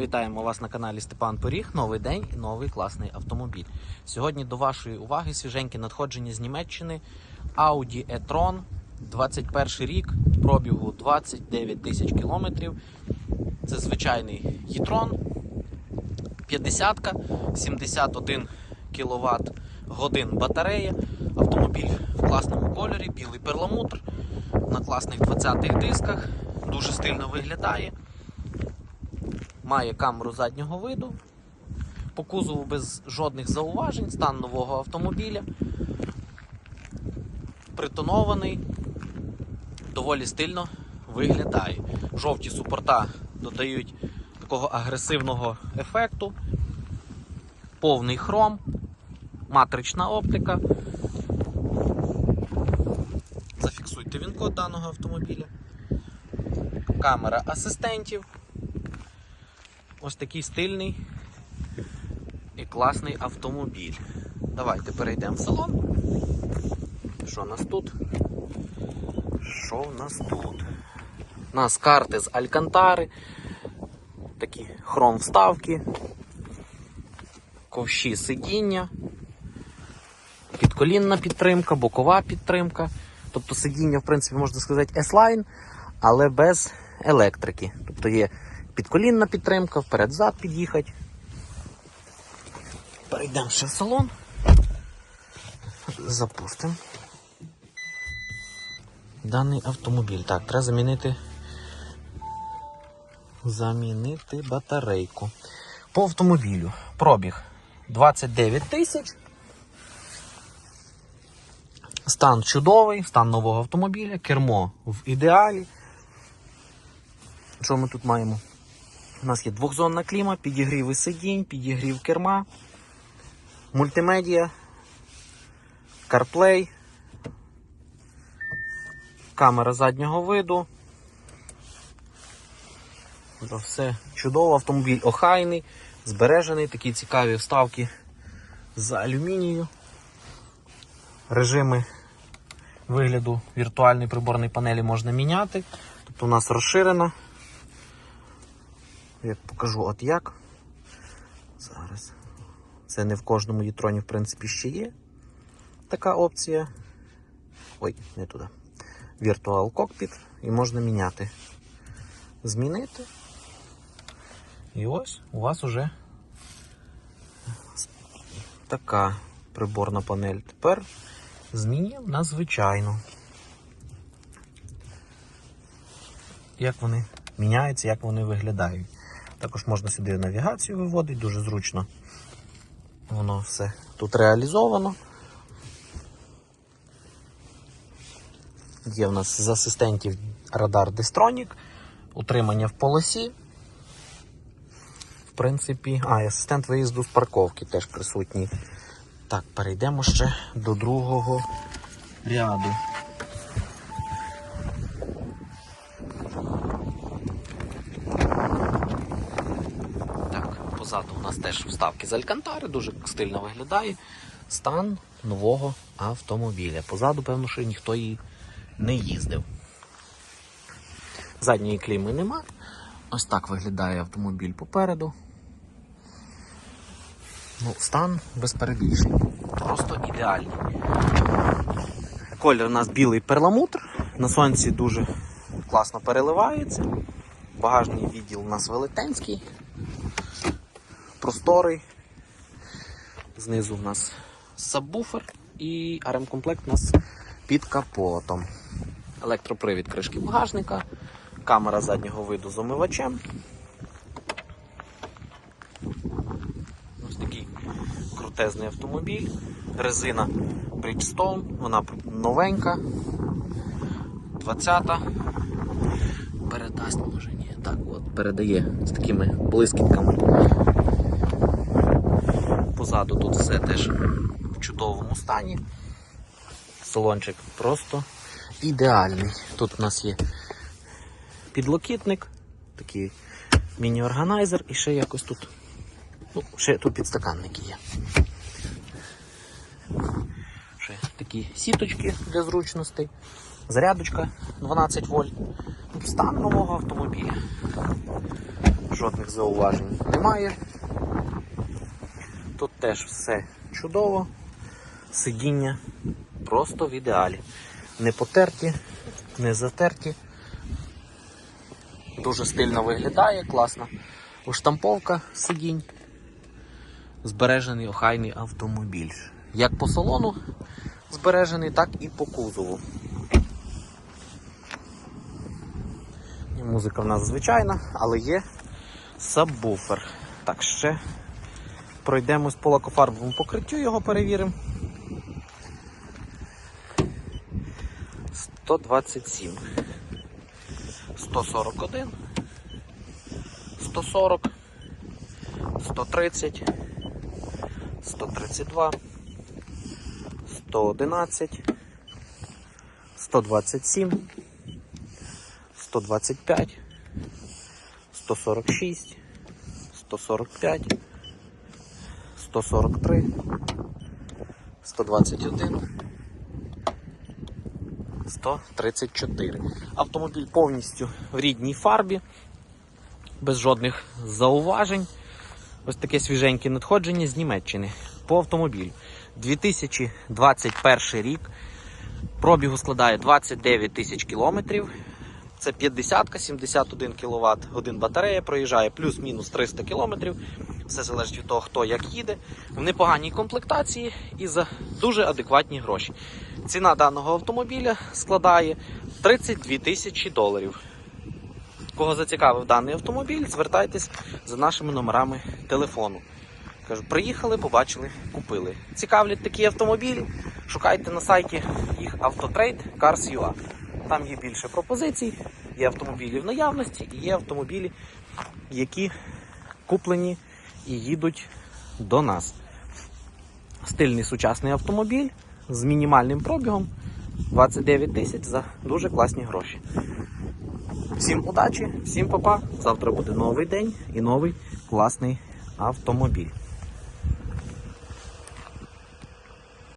Вітаємо вас на каналі Степан Поріг. Новий день і новий класний автомобіль. Сьогодні до вашої уваги свіженьке надходження з Німеччини Audi e-tron 21 рік, пробігу 29 тисяч кілометрів. Це звичайний e-tron 50 71 кВт годин батарея. Автомобіль в класному кольорі, білий перламутр на класних 20-х дисках. Дуже стильно виглядає. Має камеру заднього виду. По кузову без жодних зауважень, стан нового автомобіля. Притонований, доволі стильно виглядає. Жовті супорта додають такого агресивного ефекту, повний хром, матрична оптика. Зафіксуйте він код даного автомобіля. Камера асистентів. Ось такий стильний і класний автомобіль. Давайте перейдемо в салон. Що у нас тут? Що в нас тут? У нас карти з Алькантари, такі хром вставки, ковші сидіння, підколінна підтримка, бокова підтримка. Тобто сидіння, в принципі, можна сказати, S-Line, але без електрики. Тобто є підколінна підтримка, вперед-зад під'їхати. Перейдемо ще в салон. Запустимо. Даний автомобіль. Так, треба замінити. Замінити батарейку. По автомобілю. Пробіг 29 тисяч. Стан чудовий, стан нового автомобіля, кермо в ідеалі. Що ми тут маємо? У нас є двохзонна кліма, підігрів сидінь, підігрів керма, мультимедіа, CarPlay, камера заднього виду. Тобто Все чудово, автомобіль охайний, збережений, такі цікаві вставки з алюмінію. Режими вигляду віртуальної приборної панелі можна міняти. Тобто у нас розширена. Як покажу от як. Зараз. Це не в кожному єтроні, в принципі, ще є така опція. Ой, не туди. Virtual Cockpit і можна міняти. Змінити. І ось у вас уже така приборна панель. Тепер змінюємо на звичайну. Як вони міняються, як вони виглядають. Також можна сюди навігацію виводити, дуже зручно. Воно все тут реалізовано. Є в нас з асистентів радар Destronік, утримання в полосі. В принципі, а, і асистент виїзду з парковки теж присутній. Так, перейдемо ще до другого ряду. Позаду у нас теж вставки з Алькантари, дуже стильно виглядає. Стан нового автомобіля. Позаду, певно, що ніхто її не їздив. Задньої кліми нема. Ось так виглядає автомобіль попереду. Ну, стан без. Просто ідеальний. Колір у нас білий перламутр. На сонці дуже класно переливається. Багажний відділ у нас велетенський, просторий. Знизу у нас сабвуфер і ремкомплект у нас під капотом. Електропривід кришки багажника, камера заднього виду з омивачем. Ось такий крутезний автомобіль. Резина Bridgestone, вона новенька. 20-та. Передасть, може ні. Так, от передає з такими блискітками. Позаду тут все теж в чудовому стані. Салончик просто ідеальний. Тут у нас є підлокітник, такий міні-органайзер і ще якось тут. Ну, ще тут підстаканники є. Ще такі сіточки для зручностей. Зарядочка 12 вольт. Стан нового автомобіля. жодних зауважень немає. Тут теж все чудово. Сидіння просто в ідеалі. Не потерті, не затерті. Дуже стильно виглядає, класна уштамповка сидінь. Збережений охайний автомобіль. Як по салону збережений, так і по кузову. Музика в нас звичайна, але є сабвуфер. Так, ще пройдемось по лакофарбовому покриттю, його перевіримо. 127. 141. 140. 130. 132. 111. 127. 125. 146. 145. 143. 121. 134. Автомобіль повністю в рідній фарбі, без жодних зауважень. Ось таке свіженьке надходження з Німеччини по автомобілю. 2021 рік. Пробігу складає 29 тисяч кілометрів. Це 50 71 кВт годин батарея, проїжджає плюс-мінус 300 кілометрів. Все залежить від того, хто як їде. В непоганій комплектації і за дуже адекватні гроші. Ціна даного автомобіля складає 32 тисячі доларів. Кого зацікавив даний автомобіль, звертайтесь за нашими номерами телефону. Кажу, приїхали, побачили, купили. Цікавлять такі автомобілі, шукайте на сайті їх автотрейд Cars.ua. Там є більше пропозицій, є автомобілі в наявності і є автомобілі, які куплені і їдуть до нас. Стильний сучасний автомобіль з мінімальним пробігом 29 тисяч за дуже класні гроші. Всім удачі, всім папа. Завтра буде новий день і новий класний автомобіль.